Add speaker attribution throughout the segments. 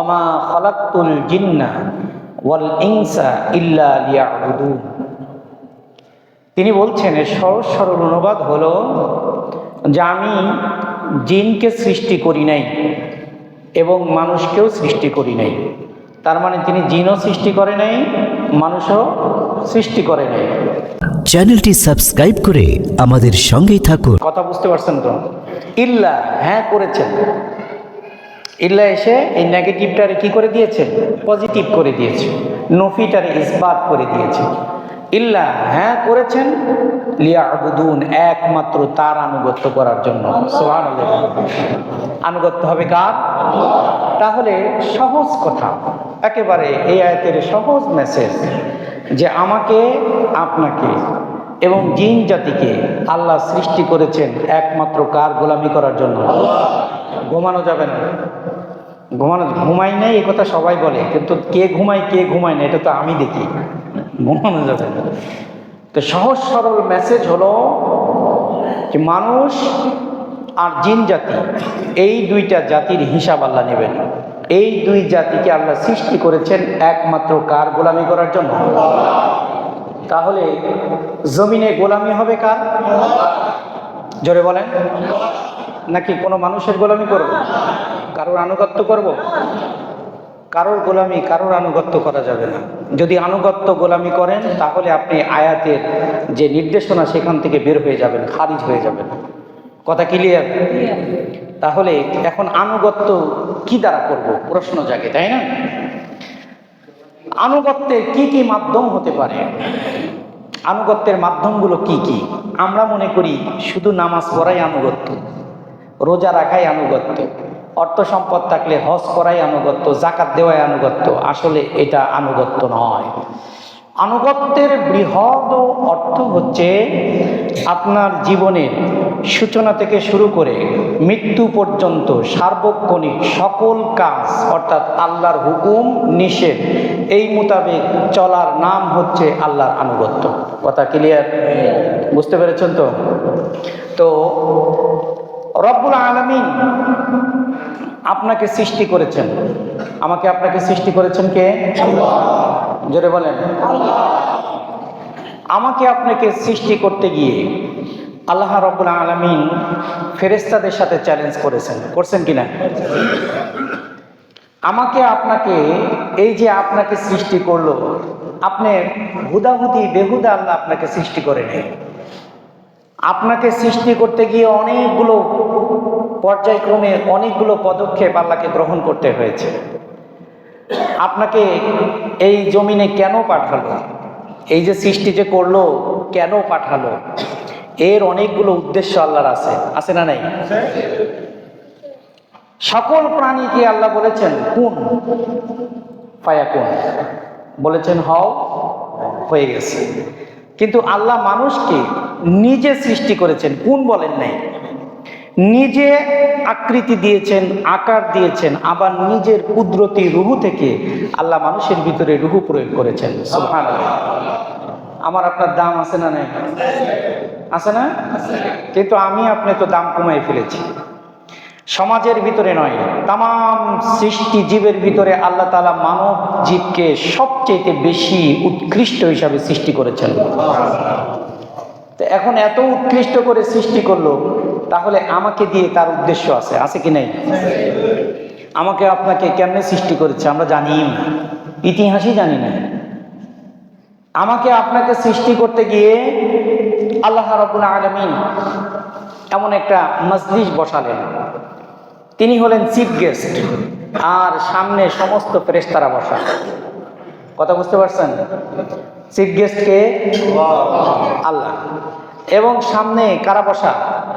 Speaker 1: অমা খলাক্তুল জিন্না ওয়াল ইনসা ইল্লা লিয়াবুদুন। তিনি বলছেন এর সহজ সরল অনুবাদ হলো যে আমি জিনকে সৃষ্টি করি নাই এবং মানুষকেও সৃষ্টি করি নাই। তার মানে তিনি জিনও সৃষ্টি করে নাই মানুষও সৃষ্টি করে নাই।
Speaker 2: চ্যানেলটি সাবস্ক্রাইব করে আমাদের সঙ্গেই থাকুন।
Speaker 1: কথা বুঝতে পারছেন তো? ইল্লা হ্যাঁ করেছেন। ইল্লা এসে এই নেগেটিভটারে কি করে দিয়েছে? পজিটিভ করে দিয়েছে। নফিটারে ইসবাত করে দিয়েছে। ইল্লা হ্যাঁ করেছেন। লিয়া আবুদুন একমাত্র তার আনুগত্য করার জন্য। আনুগত্য হবে কার? তাহলে সহজ কথা। একেবারে এই আয়তের সহজ মেসেজ যে আমাকে, আপনাকে এবং জিন জাতিকে আল্লাহ সৃষ্টি করেছেন একমাত্র কার গোলামি করার জন্য? ঘুমানো যাবে না। ঘুমানো ঘুমাই নাই এ কথা সবাই বলে। কিন্তু কে ঘুমায় কে ঘুমায় না, এটা তো আমি দেখি। ঘুমানো যাবে না। তো সহজ সরল মেসেজ হলো যে মানুষ আর জিন জাতি, এই দুইটা জাতির হিসাব আল্লাহ নেবেন। এই দুই জাতিকে আল্লাহ সৃষ্টি করেছেন একমাত্র কার গোলামি করার জন্য? তাহলে জমিনে গোলামি হবে কার? জোরে বলেন। নাকি কোনো মানুষের গোলামি করব? কারোর আনুগত্য করব? কারোর গোলামি কারোর আনুগত্য করা যাবে না। যদি আনুগত্য গোলামি করেন তাহলে আপনি আয়াতের যে নির্দেশনা সেখান থেকে বের হয়ে যাবেন খারিজ হয়ে যাবেন। কথা ক্লিয়ার তাহলে এখন আনুগত্য কি দ্বারা করব? প্রশ্ন জাগে তাই না? আনুগত্যের কি কি মাধ্যম হতে পারে? আনুগত্যের মাধ্যমগুলো কি কি? আমরা মনে করি শুধু নামাজ পড়াই আনুগত্য রোজা রাখাই আনুগত্য। অর্থ সম্পদ থাকলে হজ করাই আনুগত্য জাকাত দেওয়াই আনুগত্য। আসলে এটা আনুগত্য নয়। আনুগত্যের বৃহৎ অর্থ হচ্ছে আপনার জীবনের সূচনা থেকে শুরু করে মৃত্যু পর্যন্ত সার্বক্ষণিক সকল কাজ, অর্থাৎ আল্লাহর হুকুম নিষেধ, এই মোতাবেক চলার নাম হচ্ছে আল্লাহর আনুগত্য। কথা ক্লিয়ার? বুঝতে পেরেছেন তো? তো রব্বুল আলমিন আপনাকে সৃষ্টি করেছেন। আমাকে আপনাকে সৃষ্টি করেছেন কে? জোরে বলেন। আমাকে আপনাকে সৃষ্টি করতে গিয়ে আল্লাহ রব্বুল আলমিন ফেরেস্তাদের সাথে চ্যালেঞ্জ করেছেন। করছেন কিনা আমাকে আপনাকে এই যে আপনাকে সৃষ্টি করল, আপনি হুদাহুদি, বেহুদা আল্লাহ আপনাকে সৃষ্টি করে নেই আপনাকে সৃষ্টি করতে গিয়ে অনেকগুলো পর্যায়ক্রমে অনেকগুলো পদক্ষেপ আল্লাহকে গ্রহণ করতে হয়েছে। আপনাকে এই জমিনে কেন পাঠালো? এই যে সৃষ্টি যে করল, কেন পাঠালো? এর অনেকগুলো উদ্দেশ্য আল্লাহর আছে। আছে না নাই? সকল প্রাণীকে আল্লাহ বলেছেন? কোন। ফায়া কোন বলেছেন, হও, হয়ে গেছে। কিন্তু আল্লাহ মানুষকে নিজে সৃষ্টি করেছেন। কোন বলেন নাই। নিজে আকৃতি দিয়েছেন, আকার দিয়েছেন, আবার নিজের কুদরতি রুহু থেকে আল্লাহ মানুষের ভিতরে রুহু প্রয়োগ করেছেন। সুবহান আমার আপনার দাম আছে না নাই? আছে না? কিন্তু আমি আপনি তো দাম কমাই ফেলেছি। সমাজের ভিতরে নয় তাম সৃষ্টি জীবের ভিতরে আল্লাহ তালা মানব জীবকে সবচেয়ে বেশি উৎকৃষ্ট হিসাবে সৃষ্টি করেছেন। তো এখন এত উৎকৃষ্ট করে সৃষ্টি করল তাহলে আমাকে দিয়ে তার উদ্দেশ্য আছে আছে কি নাই? আমাকে আপনাকে কেমনে সৃষ্টি করেছে আমরা জানি ইতিহাসই জানি না। আমাকে আপনাকে সৃষ্টি করতে গিয়ে আল্লাহ রবুল আলমিন এমন একটা মজলিস বসালেন। তিনি হলেন চিফ গেস্ট আর সামনে সমস্ত ফেরেশতারা বসা। কথা বুঝতে পারছেন? চিফ গেস্টকে আল্লাহ। এবং সামনে কারা বসা?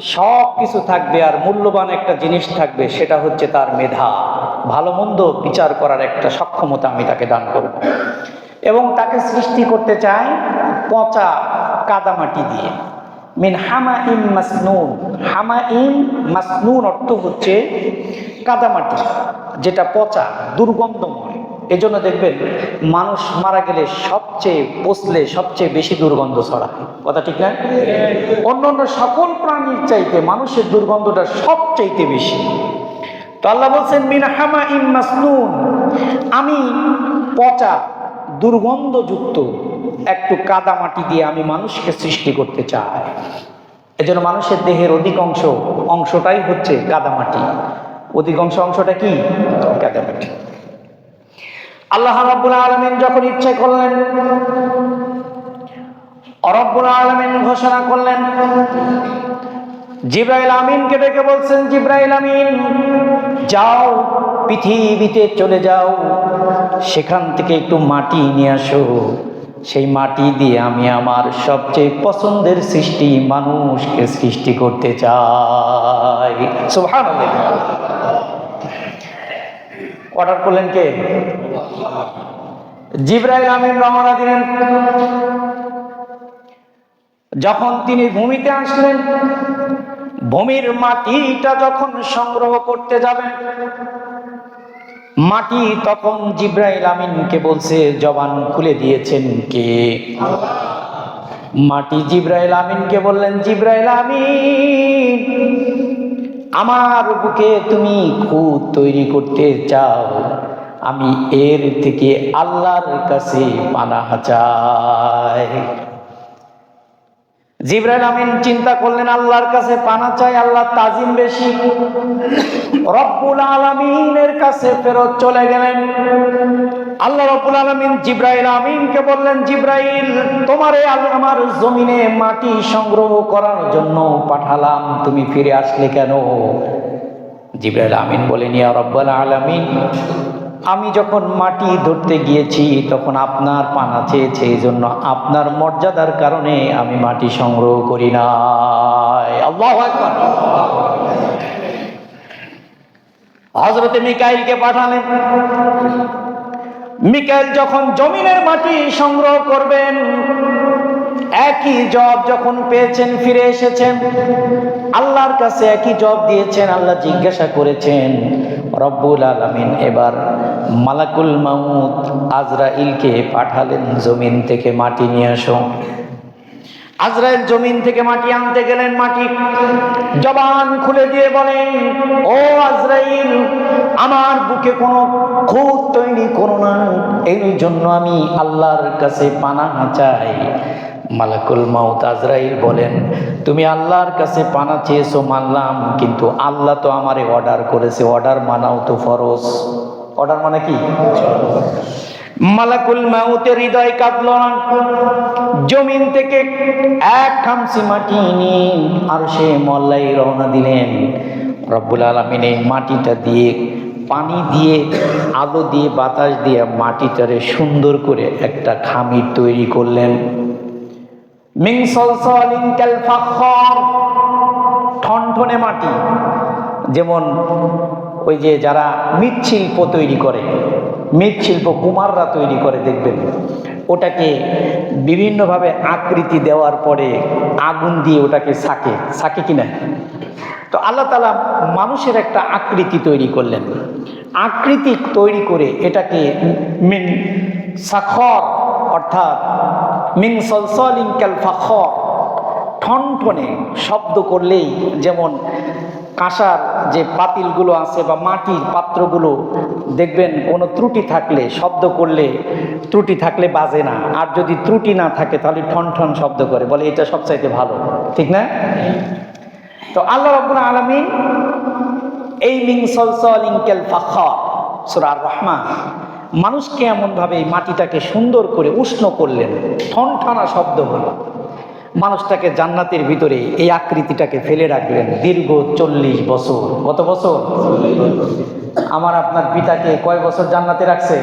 Speaker 1: সব কিছু থাকবে আর মূল্যবান একটা জিনিস থাকবে, সেটা হচ্ছে তার মেধা। ভালো মন্দ বিচার করার একটা সক্ষমতা আমি তাকে দান করব। এবং তাকে সৃষ্টি করতে চাই পচা কাদামাটি দিয়ে। মিন হামা ইম মাসনুন। হামা ইম মাসনুন অর্থ হচ্ছে কাদামাটি, যেটা পচা, দুর্গন্ধময়। এজন্য দেখবেন মানুষ মারা গেলে সবচেয়ে পচলে সবচেয়ে বেশি দুর্গন্ধ ছড়ায়। কথা ঠিক না? অন্য অন্য সকল প্রাণীর চাইতে মানুষের দুর্গন্ধটা সবচাইতে বেশি। তো আল্লাহ বলছেন, মিন হামা ইম মাসনুন। আমি পচা, দুর্গন্ধযুক্ত একটু কাদা মাটি দিয়ে আমি মানুষকে সৃষ্টি করতে চাই। এজন্য মানুষের দেহের অধিকাংশ অংশটাই হচ্ছে কাদামাটি অধিকাংশ অংশটা কি? কাদামাটি আল্লাহ রাব্বুল আলামিন যখন ইচ্ছে করলেন, রব্বুল আলামিন ঘোষণা করলেন, জিব্রাইল আমিনকে ডেকে বলছেন, জিব্রাইল আমিন, যাও পৃথিবীতে চলে যাও, সেখান থেকে একটু মাটি নিয়ে আসো। সেই মাটি দিয়ে আমি আমার সবচেয়ে পছন্দের সৃষ্টি, মানুষকে সৃষ্টি করতে চাই। সুবহানাল্লাহ। অর্ডার করলেন কে? জিব্রাইল আমিন রওনা দিলেন যখন তিনি ভূমিতে আসলেন, ভূমির মাটিটা যখন সংগ্রহ করতে যাবেন, মাটি তখন জিব্রাইল আমিনকে বলছে, জবান খুলে দিয়েছেন কে? মাটি জিব্রাইল আমিনকে বললেন, জিব্রাইল আমিন আমার বুকে তুমি খুদ তৈরি করতে চাও আমি এর থেকে আল্লাহর কাছে পানা চাই। জিব্রাইল আমিন চিন্তা করলেন, আল্লাহর কাছে পানা চাই, আল্লাহ তাজিম বেশি। রব্বুল আলামিনের কাছে ফেরত চলে গেলেন। আল্লাহ রব্বুল আলামিন জিব্রাইল আমিনকে বললেন, জিব্রাইল, তোমারে আমার জমিনে মাটি সংগ্রহ করার জন্য পাঠালাম, তুমি ফিরে আসলে কেন? জিব্রাইল আমিন বলেন, ইয়া রব্বুল আলামিন আমি যখন মাটি ধরতে গিয়েছি, তখন আপনার পানা চেয়েছে এই জন্য আপনার মর্যাদার কারণে আমি মাটি সংগ্রহ করি নাই। আল্লাহ হজরতে মিকাইলকে পাঠালেন। মিকাইল যখন জমিনের মাটি সংগ্রহ করবেন, একই জব যখন পেয়েছেন, ফিরে এসেছেন, আল্লাহর কাছে একই জব দিয়েছেন, আল্লাহ জিজ্ঞাসা করেছেন, রব্বুল আলামিন, এবার মালাকুল মাউত আজরাইলকে পাঠালেন জমিন থেকে মাটি নিয়ে আসো। আজরাইল জমিন থেকে মাটি আনতে গেলেন মাটি। জবান খুলে দিয়ে বলেন, ও আজরাইল, আমার বুকে কোনো খুদ তৈরি করো না। এই জন্য আমি আল্লাহর কাছে পানা চাই। মালাকুল মাউত আজরাইল বলেন, তুমি আল্লাহর কাছে পানা চেয়েছো মানলাম, কিন্তু আল্লাহ তো আমারে অর্ডার করেছে। অর্ডার মানাও তো ফরজ। অর্ডার মানে কি? মালাকুল মাউতের হৃদয় কাঁদল না। জমিন থেকে এক খামসি মাটি নিয়ে আর সে মল্লাই রওনা দিলেন। রব্বুল আলমিন এই মাটিটা দিয়ে পানি দিয়ে, আলো দিয়ে, বাতাস দিয়ে মাটিটারে সুন্দর করে একটা খামির তৈরি করলেন। ঠনঠনে মাটি। যেমন ওই যে যারা মৃৎশিল্প তৈরি করে মৃৎশিল্প কুমাররা তৈরি করে দেখবেন, ওটাকে বিভিন্নভাবে আকৃতি দেওয়ার পরে আগুন দিয়ে ওটাকে সাকে সাকে কিনা? তো আল্লাহ তালা মানুষের একটা আকৃতি তৈরি করলেন। আকৃতি তৈরি করে এটাকে মিন সাখর, অর্থাৎ মিং সলসলিং ক্যাল ফাখর, ঠনঠনে শব্দ করলেই যেমন কাঁসার যে পাতিলগুলো আছে বা মাটির পাত্রগুলো, দেখবেন কোনো ত্রুটি থাকলে, শব্দ করলে ত্রুটি থাকলে বাজে না। আর যদি ত্রুটি না থাকে, তাহলে ঠন ঠন শব্দ করে, বলে এটা সবচাইতে ভালো। ঠিক না? তো আল্লাহ রব্বুল আলমিন এই মিং সলসলিংকেল ফাখর সুরার রহমান, মানুষকে এমনভাবে এই মাটিটাকে সুন্দর করে উষ্ণ করলেন। ঠন ঠানা শব্দ হলো। মানুষটাকে জান্নাতের ভিতরে এই আকৃতিটাকে ফেলে রাখলেন দীর্ঘ চল্লিশ বছর। কত বছর? আমার আপনার পিতাকে কয় বছর জান্নাতে রাখছে?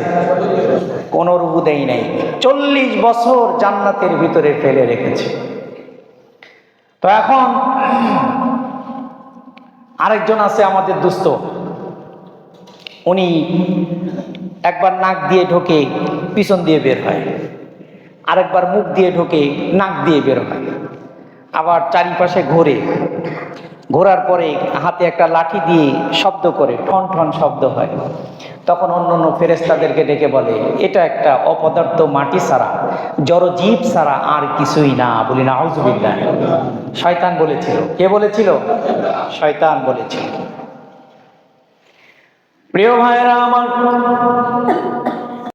Speaker 1: কোনো রুবু দেয় নাই। চল্লিশ বছর জান্নাতের ভিতরে ফেলে রেখেছে। তো এখন আরেকজন আছে আমাদের দুস্থ। উনি একবার নাক দিয়ে ঢোকে পিছন দিয়ে বের হয়। আরেকবার মুখ দিয়ে ঢোকে নাক দিয়ে বেরোয় আবার চারিপাশে ঘোরে। ঘোরার পরে হাতে একটা লাঠি দিয়ে শব্দ করে, ঠন ঠন শব্দ হয়। তখন অন্য অন্য ফেরেস্তাদেরকে ডেকে বলে, এটা একটা অপদার্থ মাটি ছাড়া জড়জীব ছাড়া আর কিছুই না। বলি না আউজুবিল্লাহ শয়তান বলেছিল। কে বলেছিল? শয়তান বলেছিল। প্রিয় ভাইরা আমার